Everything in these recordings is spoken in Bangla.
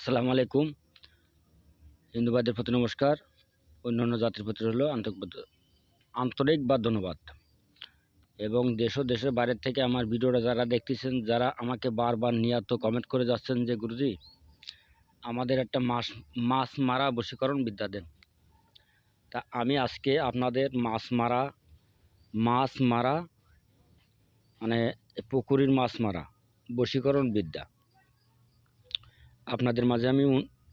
আসসালামু আলাইকুম। হিন্দুবাদের প্রতি নমস্কার। অন্যান্য জাতির প্রতি হলো আন্তরিক আন্তরিক বা ধন্যবাদ। এবং দেশ ও দেশের বাইরের থেকে আমার ভিডিওটা যারা দেখতেছেন, যারা আমাকে বারবার নিয়ত কমেন্ট করে যাচ্ছেন যে, গুরুজি, আমাদের একটা মাছ মাছ মারা বশীকরণ বিদ্যা দেন। তা আমি আজকে আপনাদের মাছ মারা মাছ মারা মানে পুকুরির মাছ মারা বশীকরণ বিদ্যা আপনাদের মাঝে আমি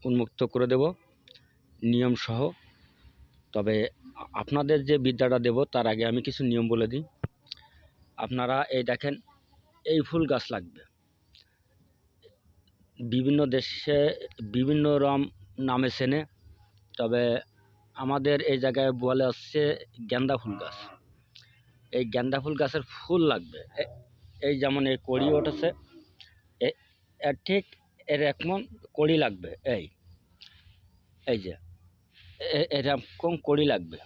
উন্মুক্ত করে দেব। নিয়ম সহ। তবে আপনাদের যে বিদ্যাটা দেব, তার আগে আমি কিছু নিয়ম বলে দিই। আপনারা এই দেখেন, এই ফুল গাছ লাগবে। বিভিন্ন দেশে বিভিন্ন রম, নামে চেনে। তবে আমাদের এই জায়গায় বলে আসছে গেন্দা ফুল গাছ। এই গেন্দা ফুল গাছের ফুল লাগবে। এই যেমন এই কড়ি উঠেছে ঠিক এর একমন কড়ি লাগবে, এই এই যে এরকম কড়ি লাগবে।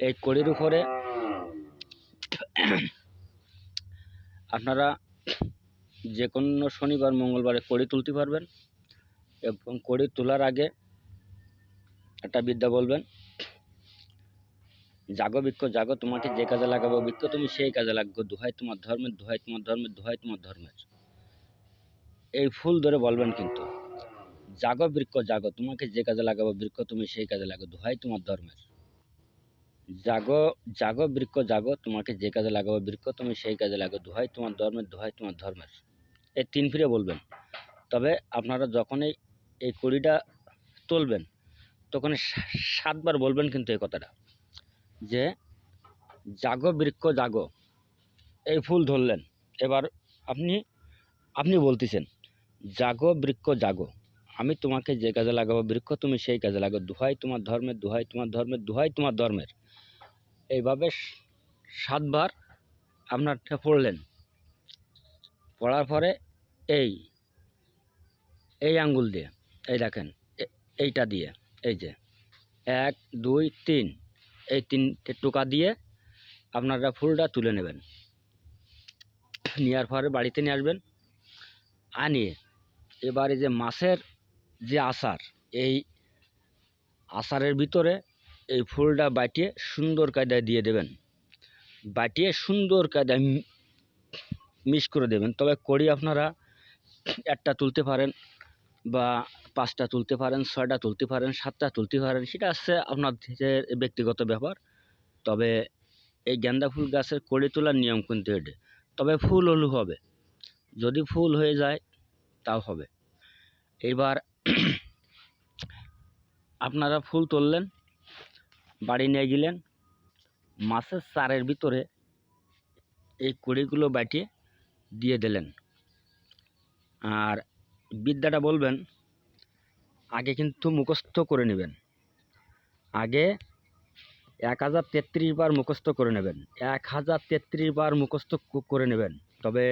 এই কড়ির উপরে আপনারা যে কোনো শনিবার, মঙ্গলবারে কড়ি তুলতে পারবেন এবং কড়ি তোলার আগে একটা বিদ্যা বলবেন, জাগো বৃক্ষ, জাগো তোমাকে যে কাজে লাগাবো বৃক্ষ, তুমি সেই কাজে লাগবো, দোহাই তোমার ধর্মের, দোহাই তোমার ধর্মের, দোহাই তোমার ধর্মের। এই ফুল ধরে বলবেন কিন্তু। জাগো বৃক্ষ, জাগো। তোমাকে যে কাজে লাগাবো বৃক্ষ, তুমি সেই কাজে লাগো দোহাই তোমার ধর্মের। জাগো জাগো বৃক্ষ, জাগো। তোমাকে যে কাজে লাগাবো বৃক্ষ, তুমি সেই কাজে লাগো দোহাই তোমার ধর্মের, দোহাই তোমার ধর্মের। এই তিন ফিরে বলবেন। তবে আপনারা যখনই এই কড়িটা তুলবেন তখন সাতবার বলবেন কিন্তু এই কথাটা। যে, জাগো বৃক্ষ, জাগো। এই ফুল ধরলেন। এবার আপনি আপনি বলতেছেন। জাগো বৃক্ষ জাগো। আমি তোমাকে যে কাজে লাগাবো বৃক্ষ, তুমি সেই কাজে লাগো দুহাই তোমার ধর্মের, দুহাই তোমার ধর্মের, দুহাই তোমার ধর্মের। এইভাবে সাতবার আপনার পড়লেন। পড়ার পরে এই এই আঙ্গুল দিয়ে, এই দেখেন এইটা দিয়ে, এই যে, এক, দুই, তিন, এই তিনটে টোকা দিয়ে আপনারা ফুলটা তুলে নেবেন। নেওয়ার পরে বাড়িতে নিয়ে আসবেন। আনিয়ে এবারে যে মাছের যে আচার, এই আচারের ভিতরে এই ফুলটা বাটিয়ে সুন্দর কায়দায় দিয়ে দেবেন। বাটিয়ে সুন্দর কায়দায় মিক্স করে দেবেন। তবে কড়ি আপনারা একটা তুলতে পারেন বা পাঁচটা তুলতে পারেন, ছয়টা তুলতে পারেন, সাতটা তুলতে পারেন, সেটা হচ্ছে আপনাদের ব্যক্তিগত ব্যাপার। তবে এই গেন্দা ফুল গাছের কড়ি তোলার নিয়ম কিন্তু এটা তবে ফুল হলু হবে। যদি ফুল হয়ে যায় তাও হবে। এবার আপনারা ফুল তুললেন, বাড়ি নিয়ে গেলেন, মাছের চারের ভিতরে এই কুড়িগুলো বাটিয়ে দিয়ে দিলেন। আর বিদ্যাটা বলবেন, আগে কিন্তু মুখস্থ করে নেবেন। আগে এক হাজার তেত্রিশ বার মুখস্থ করে নেবেন। এক হাজার তেত্রিশ বার মুখস্থ করে নেবেন। তবে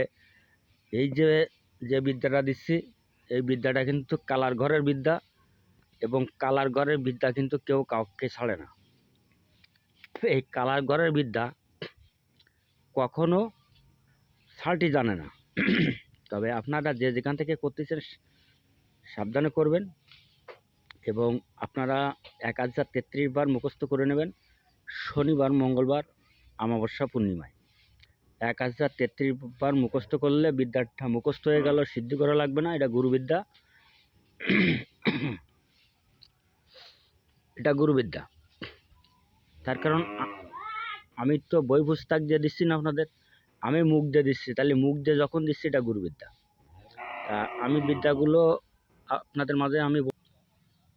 এই যে যে বিদ্যাটা দিচ্ছি, এই বিদ্যাটা কিন্তু কালার ঘরের বিদ্যা এবং কালার ঘরের বিদ্যা কিন্তু কেউ কাউকে ছাড়ে না। এই কালার ঘরের বিদ্যা কখনো ছাড়টি জানে না। তবে আপনারা যে যেখান থেকে করতেছেন, সাবধানে করবেন এবং আপনারা এক হাজার তেত্রিশ বার মুখস্থ করে নেবেন। শনিবার, মঙ্গলবার, অমাবস্যা, পূর্ণিমায়। এক হাজার তেত্রিশ বার মুখস্থ করলে বিদ্যাটা মুখস্থ হয়ে গেল সিদ্ধি করা লাগবে না এটা গুরুবিদ্যা। এটা গুরুবিদ্যা। তার কারণ আমি তো বই পুস্তক দিয়ে দিচ্ছি না আপনাদের আমি মুখ দিয়ে দিচ্ছি তাহলে মুখ দিয়ে যখন দিচ্ছি এটা গুরুবিদ্যা। তা আমি বিদ্যাগুলো আপনাদের মাঝে আমি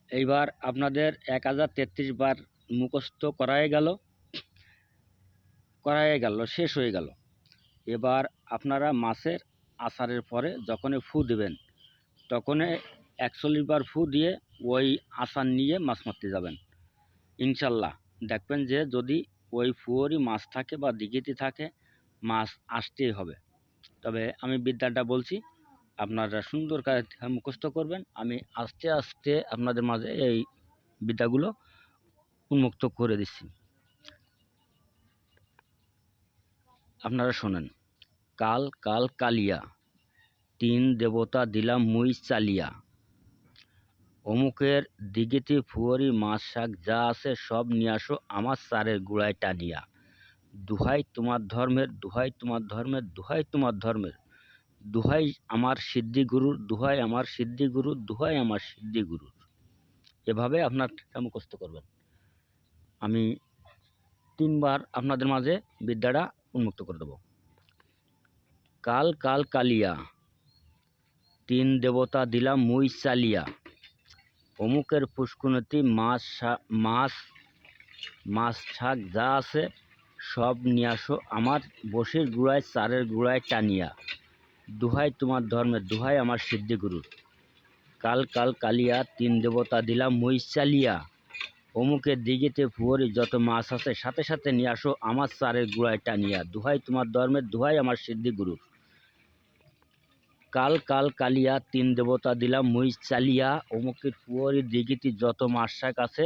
এইবার আপনাদের এক হাজার তেত্রিশ বার মুখস্থ করাই গেল করাই গেল শেষ হয়ে গেল। এবার আপনারা মাছের আচারের পরে যখনই ফু দেবেন, তখনই একচল্লিশ বার ফু দিয়ে ওই আচার নিয়ে মাছ মারতে যাবেন। ইনশাল্লাহ। দেখবেন যে যদি ওই ফুয়োরই মাছ থাকে বা দিঘিতে থাকে, মাছ আসতেই হবে। তবে আমি বিদ্যাটা বলছি, আপনারা সুন্দর করে মুখস্থ করবেন। আমি আস্তে আস্তে আপনাদের মাঝে এই বিদ্যাগুলো উন্মুক্ত করে দিচ্ছি। আপনারা শোনেন। কাল কাল কালিয়া, তিন দেবতা দিলাম মুই চালিয়া। অমুকের দিঘিতে ফুয়ারি মাছ শাক যা আছে সব নিয়ে আসো আমার সারের গুড়ায় টানিয়া। দুহাই তোমার ধর্মের, দুহাই তোমার ধর্মের, দুহাই তোমার ধর্মের। দুহাই আমার সিদ্ধি গুরুর, দুহাই আমার সিদ্ধি গুরুর, দুহাই আমার সিদ্ধি গুরুর। এভাবে আপনার মুখস্থ করবেন। আমি তিনবার আপনাদের মাঝে বিদ্যাটা উন্মুক্ত করে দেব। কাল কাল কালিয়া, তিন দেবতা দিলাম মুই চালিয়া। অমুকের পুষ্কুনতি মাছ মাছ মাছ শাক যা আছে সব নিয়ে আসো, আমার বসির গুড়ায়, চারের গুড়ায় টানিয়া। দুহাই তোমার ধর্মের দুহাই আমার সিদ্ধি গুরুর কাল কাল কালিয়া, তিন দেবতা দিলাম মই চালিয়া। অমুকের দিঘিতে ফুয়রি যত মাছ আছে, সাথে সাথে নিয়ে আসো, আমার চারের গুড়ায় টানিয়া। দুহাই তোমার ধর্মের, দুহাই আমার সিদ্ধি গুরুর। কাল কাল কালিয়া তিন দেবতা দিলাম, মই চালিয়া অমুকের ফুয়রি দিঘিতে যত মাছ শাক আছে,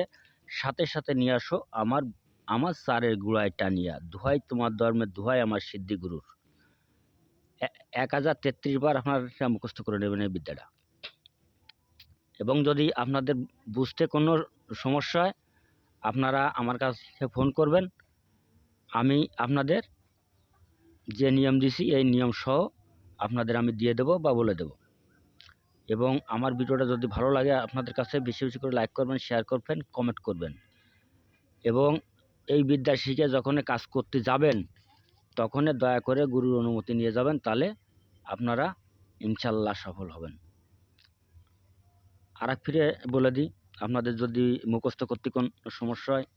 সাথে সাথে নিয়ে আসো, আমার আমার চারের গুড়ায় টানিয়া। দুহাই তোমার ধর্মের, দুহাই আমার সিদ্ধি গুরুর। এক হাজার তেত্রিশ বার আপনারা মুখস্থ করে নেবেন এই বিদ্যাটা। এবং যদি আপনাদের বুঝতে কোনো সমস্যা হয় আপনারা আমার কাছে ফোন করবেন। আমি আপনাদের যে নিয়ম দিছি, এই নিয়ম সহ আপনাদের আমি দিয়ে দেবো বা বলে দেবো। এবং আমার ভিডিওটা যদি ভালো লাগে, আপনাদের কাছে বেশি বেশি করে লাইক করবেন শেয়ার করবেন কমেন্ট করবেন। এবং এই বিদ্যা শিখে যখন কাজ করতে যাবেন তখন দয়া করে গুরুর অনুমতি নিয়ে যাবেন, তাহলে আপনারা ইনশাল্লাহ সফল হবেন। আর ফিরে বলে দিই আপনাদের যদি মুখস্থ করতে কোন সমস্যা হয়,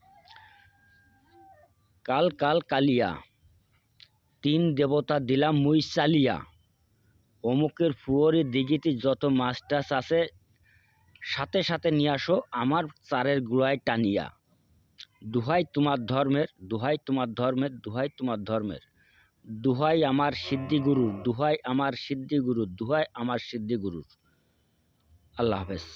কাল কাল কালিয়া, তিন দেবতা দিলাম মুই চালিয়া। অমুকের ফুয়রি দিঘিতে যত মাছ টাছ আছে, সাথে সাথে নিয়ে আসো, আমার চারের গুড়ায় টানিয়া। দুহাই তোমার ধর্মের, দুহাই তোমার ধর্মের, দুহাই তোমার ধর্মের। দুহাই আমার সিদ্ধি গুরুর দুহাই আমার সিদ্ধি গুরুর দুহাই আমার সিদ্ধি গুরুর আল্লাহ হাফেজ।